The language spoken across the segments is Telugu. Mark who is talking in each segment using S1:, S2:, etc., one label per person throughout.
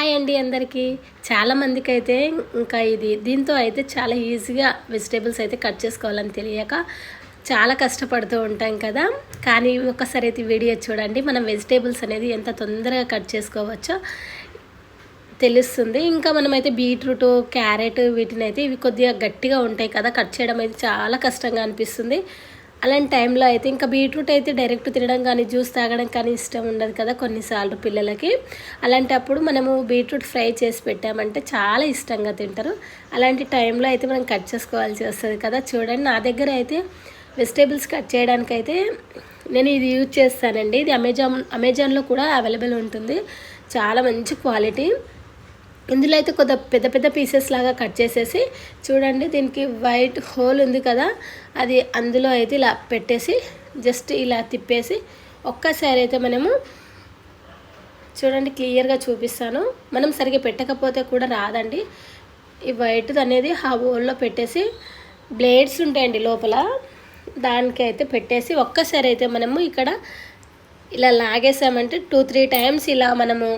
S1: హాయ్ అండి అందరికీ. చాలామందికి అయితే ఇంకా ఇది దీంతో అయితే చాలా ఈజీగా వెజిటేబుల్స్ అయితే కట్ చేసుకోవాలని తెలియక చాలా కష్టపడుతూ ఉంటాం కదా. కానీ ఒకసారి అయితే వీడియో చూడండి. మనం వెజిటేబుల్స్ అనేది ఎంత తొందరగా కట్ చేసుకోవచ్చో తెలుస్తుంది. ఇంకా మనమైతే బీట్రూట్ క్యారెట్ వీటిని అయితే ఇవి కొద్దిగా గట్టిగా ఉంటాయి కదా. కట్ చేయడం అయితే చాలా కష్టంగా అనిపిస్తుంది. అలాంటి టైంలో అయితే ఇంకా బీట్రూట్ అయితే డైరెక్ట్ తినడం కానీ జ్యూస్ తాగడం కానీ ఇష్టం ఉండదు కదా కొన్నిసార్లు పిల్లలకి. అలాంటప్పుడు మనము బీట్రూట్ ఫ్రై చేసి పెట్టామంటే చాలా ఇష్టంగా తింటారు. అలాంటి టైంలో అయితే మనం కట్ చేసుకోవాల్సి వస్తుంది కదా. చూడండి నా దగ్గర అయితే వెజిటేబుల్స్ కట్ చేయడానికి అయితే నేను ఇది యూజ్ చేస్తానండి. ఇది అమెజాన్ అమెజాన్లో కూడా అవైలబుల్ ఉంటుంది. చాలా మంచి క్వాలిటీ. ఇందులో అయితే కొద్ది పెద్ద పెద్ద పీసెస్ లాగా కట్ చేసేసి చూడండి దీనికి వైట్ హోల్ ఉంది కదా అది అందులో అయితే ఇలా పెట్టేసి జస్ట్ ఇలా తిప్పేసి ఒక్కసారి అయితే మనము చూడండి క్లియర్గా చూపిస్తాను. మనం సరిగ్గా పెట్టకపోతే కూడా రాదండి. ఈ వైట్ అనేది ఆ హోల్లో పెట్టేసి బ్లేడ్స్ ఉంటాయండి లోపల దానికి అయితే పెట్టేసి ఒక్కసారి అయితే మనము ఇక్కడ ఇలా లాగేసామంటే టూ త్రీ టైమ్స్ ఇలా మనము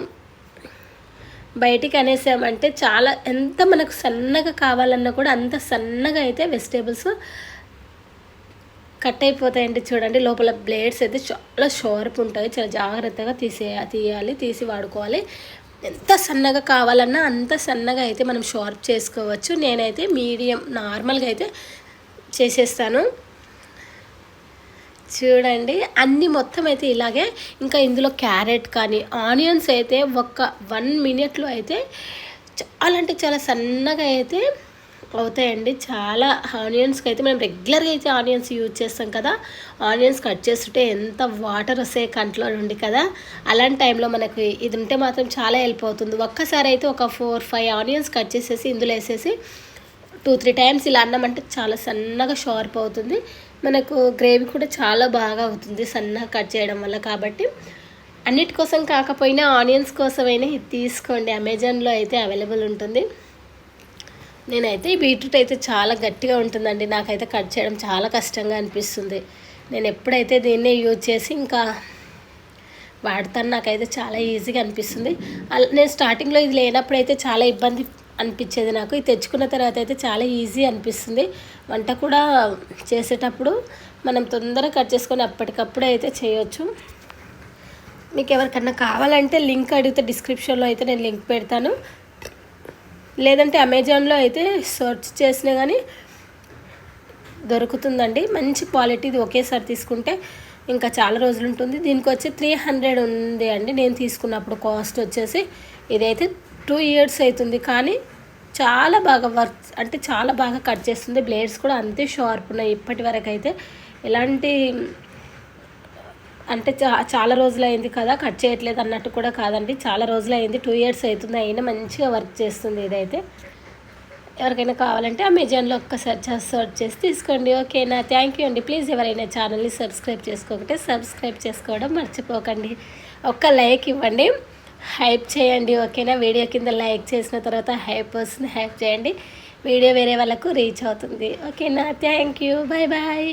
S1: బయటికి అనేసామంటే చాలా ఎంత మనకు సన్నగా కావాలన్నా కూడా అంత సన్నగా అయితే వెజిటేబుల్స్ కట్ అయిపోతాయండి చూడండి. లోపల బ్లేడ్స్ అయితే చాలా షార్ప్ ఉంటాయి. చాలా జాగ్రత్తగా తీసే తీయాలి తీసి వాడుకోవాలి. ఎంత సన్నగా కావాలన్నా అంత సన్నగా అయితే మనం షార్ప్ చేసుకోవచ్చు. నేనైతే మీడియం నార్మల్గా అయితే చేసేస్తాను. చూడండి. అన్ని మొత్తం అయితే ఇలాగే. ఇంకా ఇందులో క్యారెట్ కానీ ఆనియన్స్ అయితే ఒక్క వన్ మినిట్లో అయితే చాలా అంటే చాలా సన్నగా అయితే అవుతాయండి. చాలా ఆనియన్స్కి అయితే మనం రెగ్యులర్గా అయితే ఆనియన్స్ యూజ్ చేస్తాం కదా. ఆనియన్స్ కట్ చేస్తుంటే ఎంత వాటర్ వస్తాయి కంట్లో నుండి కదా. అలాంటి టైంలో మనకి ఇది ఉంటే మాత్రం చాలా హెల్ప్ అవుతుంది. ఒక్కసారి అయితే ఒక ఫోర్ ఫైవ్ ఆనియన్స్ కట్ చేసేసి ఇందులో వేసేసి టూ త్రీ టైమ్స్ ఇలా అన్నామంటే చాలా సన్నగా షార్ప్ అవుతుంది. మనకు గ్రేవీ కూడా చాలా బాగా అవుతుంది సన్నగా కట్ చేయడం వల్ల. కాబట్టి అన్నిటి కోసం కాకపోయినా ఆనియన్స్ కోసమైనా ఇది తీసుకోండి. అమెజాన్లో అయితే అవైలబుల్ ఉంటుంది. నేనైతే ఈ బీట్రూట్ అయితే చాలా గట్టిగా ఉంటుందండి. నాకైతే కట్ చేయడం చాలా కష్టంగా అనిపిస్తుంది. నేను ఎప్పుడైతే దీన్నే యూజ్ చేసి ఇంకా వాడతాను నాకైతే చాలా ఈజీగా అనిపిస్తుంది. నేను స్టార్టింగ్లో ఇది లేనప్పుడు అయితే చాలా ఇబ్బంది అనిపించేది నాకు. ఇది తెచ్చుకున్న తర్వాత అయితే చాలా ఈజీ అనిపిస్తుంది. వంట కూడా చేసేటప్పుడు మనం తొందరగా కట్ చేసుకొని అప్పటికప్పుడే అయితే చేయొచ్చు. మీకు ఎవరికన్నా కావాలంటే లింక్ అడిగితే డిస్క్రిప్షన్లో అయితే నేను లింక్ పెడతాను. లేదంటే అమెజాన్లో అయితే సెర్చ్ చేసినా కానీ దొరుకుతుందండి. మంచి క్వాలిటీది ఒకేసారి తీసుకుంటే ఇంకా చాలా రోజులు ఉంటుంది. దీనికి వచ్చి త్రీ హండ్రెడ్ ఉంది అండి. నేను తీసుకున్నప్పుడు కాస్ట్ వచ్చేసి ఇదైతే టూ ఇయర్స్ అవుతుంది. కానీ చాలా బాగా వర్క్ అంటే చాలా బాగా కట్ చేస్తుంది. బ్లేడ్స్ కూడా అంతే షార్ప్ ఉన్నాయి ఇప్పటి వరకు అయితే ఎలాంటి అంటే చా చాలా రోజులు అయింది కదా కట్ చేయట్లేదు అన్నట్టు కూడా కాదండి. చాలా రోజులు అయింది టూ ఇయర్స్ అవుతుంది అయినా మంచిగా వర్క్ చేస్తుంది ఇదైతే. ఎవరికైనా కావాలంటే అమెజాన్లో ఒక్కసారి సర్చ్ చేసి తీసుకోండి. ఓకేనా థ్యాంక్ యూ అండి. ప్లీజ్ ఎవరైనా ఛానల్ని సబ్స్క్రైబ్ చేసుకోకపోతే సబ్స్క్రైబ్ చేసుకోవడం మర్చిపోకండి. ఒక్క లైక్ ఇవ్వండి. హైప్ చేయండి ఓకేనా? వీడియో కింద లైక్ చేసిన తర్వాత హైప్ వస్తుంది హైప్ చేయండి. వీడియో వేరే వాళ్ళకు రీచ్ అవుతుంది. ఓకేనా? Thank you bye bye